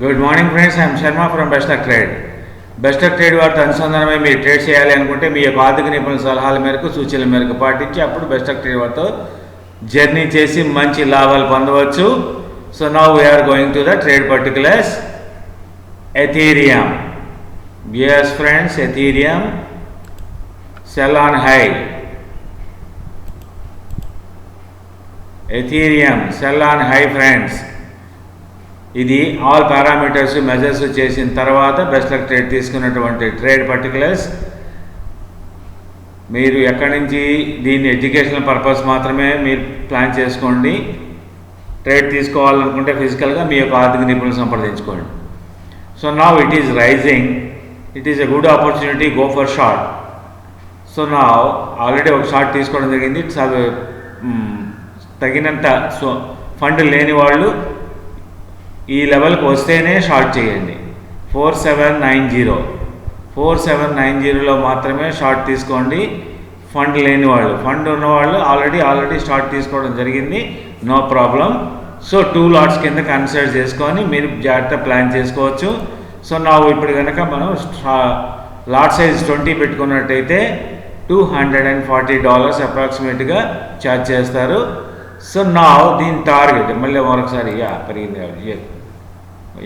Good morning friends I'm Sharma from best of trade best of trade వారితో అనుసంధానమై మీరు trade చేయాలి అనుకుంటే మీ యొక్క ఆర్థిక నిపుణుల సలహాల మేరకు సూచనల మేరకు పాటించి అప్పుడు బెస్ట్ ఆఫ్ ట్రేడ్ వారితో జర్నీ చేసి మంచి లాభాలు పొందవచ్చు. So now we're going to the trade particulars Ethereum bears friends Ethereum sell on high Ethereum sell on high friends ఇది ఆల్ పారామీటర్స్ మెజర్స్ చేసిన తర్వాత బెస్ట్ లక్ ట్రేడ్ తీసుకున్నటువంటి ట్రేడ్ పర్టికులర్స్ మీరు ఎక్కడి నుంచి దీన్ని ఎడ్యుకేషనల్ పర్పస్ మాత్రమే మీరు ప్లాన్ చేసుకోండి. ట్రేడ్ తీసుకోవాలనుకుంటే ఫిజికల్గా మీ యొక్క ఆర్థిక నిపుణులు సంప్రదించుకోండి. సో నా it is rising it is a good opportunity go for short so నా ఆల్రెడీ ఒక షార్ట్ తీసుకోవడం జరిగింది. చదువు uh, mm, తగినంత సో ఫండ్ లేని వాళ్ళు ఈ లెవెల్కి వస్తేనే షార్ట్ చేయండి. Four seven nine zero. Four seven nine జీరోలో మాత్రమే షార్ట్ తీసుకోండి. ఫండ్ లేని వాళ్ళు. ఫండ్ ఉన్నవాళ్ళు ఆల్రెడీ ఆల్రెడీ షార్ట్ తీసుకోవడం జరిగింది. No problem. So two lots కింద కన్సిడర్ చేసుకొని మీరు జాగ్రత్త ప్లాన్ చేసుకోవచ్చు. సో నా ఇప్పుడు కనుక మనం lot size twenty పెట్టుకున్నట్టయితే two hundred and forty dollars అప్రాక్సిమేట్గా ఛార్జ్ చేస్తారు. సో నా దీని టార్గెట్. మళ్ళీ మరొకసారి ఇక పెరిగింది కాబట్టి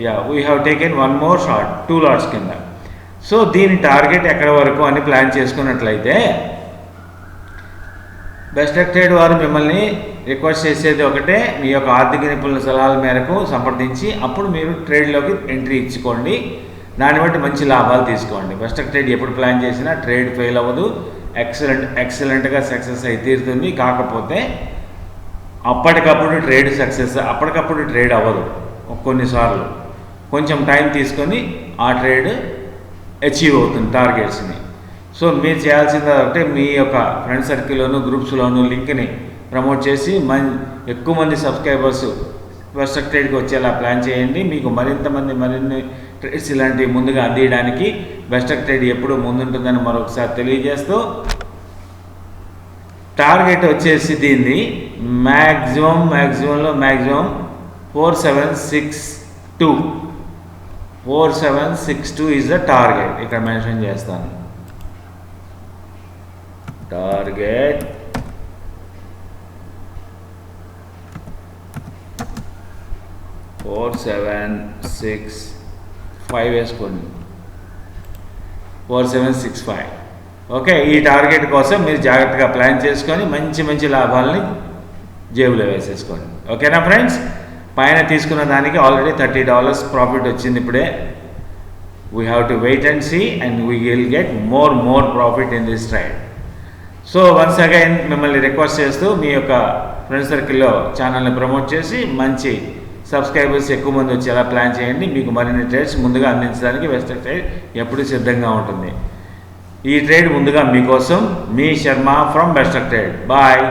ya we have taken one more short two lots కింద. సో దీని టార్గెట్ ఎక్కడ వరకు అని ప్లాన్ చేసుకున్నట్లయితే బెస్ట్ ట్రేడ్ వారు మిమ్మల్ని రిక్వెస్ట్ చేసేది ఒకటే మీ యొక్క ఆర్థిక నిపుణుల సలహాల మేరకు సంప్రదించి అప్పుడు మీరు ట్రేడ్లోకి ఎంట్రీ ఇచ్చుకోండి. దాన్ని బట్టి మంచి లాభాలు తీసుకోండి. బెస్ట్ ట్రేడ్ ఎప్పుడు ప్లాన్ చేసినా ట్రేడ్ ఫెయిల్ అవ్వదు. ఎక్సలెంట్ ఎక్సలెంట్గా సక్సెస్ అయి తీరుతుంది. కాకపోతే అప్పటికప్పుడు ట్రేడ్ సక్సెస్ అప్పటికప్పుడు ట్రేడ్ అవ్వదు. కొన్నిసార్లు. కొంచెం టైం తీసుకొని ఆ ట్రేడ్ అచీవ్ అవుతుంది టార్గెట్స్ని సో మీరు చేయాల్సింది అంటే మీ యొక్క ఫ్రెండ్ సర్కిల్లోను గ్రూప్స్లోను లింక్ని ప్రమోట్ చేసి మన్ ఎక్కువ మంది సబ్స్క్రైబర్స్ వెస్ట్ ట్రేడ్కి వచ్చేలా ప్లాన్ చేయండి. మీకు మరింత మంది మరిన్ని ట్రేడ్స్ ఇలాంటివి ముందుగా అందియడానికి బెస్ట్ ట్రేడ్ ఎప్పుడు ముందుంటుందని మరొకసారి తెలియజేస్తూ టార్గెట్ వచ్చేసి దీన్ని maximum మ్యాక్సిమంలో maximum four seven six two four seven six two is the target ఇక్కడ మెన్షన్ చేస్తాను. Target four seven six five వేసుకోండి. Four seven six five okay ఈ టార్గెట్ కోసం మీరు జాగ్రత్తగా ప్లాన్ చేసుకొని మంచి మంచి లాభాలని జేబులో వేసేసుకోండి. ఓకేనా ఫ్రెండ్స్ పైన తీసుకున్న దానికి ఆల్రెడీ థర్టీ డాలర్స్ ప్రాఫిట్ వచ్చింది ఇప్పుడే. We have to wait and see and we will get more more profit in this trade so once again మిమ్మల్ని రిక్వెస్ట్ చేస్తూ మీ యొక్క ఫ్రెండ్ సర్కిల్లో ఛానల్ని ప్రమోట్ చేసి మంచి సబ్స్క్రైబర్స్ ఎక్కువ మంది వచ్చేలా ప్లాన్ చేయండి. మీకు మరిన్ని ట్రేడ్స్ ముందుగా అందించడానికి వెస్ట్ ట్రేడ్ ఎప్పుడూ సిద్ధంగా ఉంటుంది. ఈ ట్రేడ్ ముందుగా మీకోసం మీ Sharma from best trade boy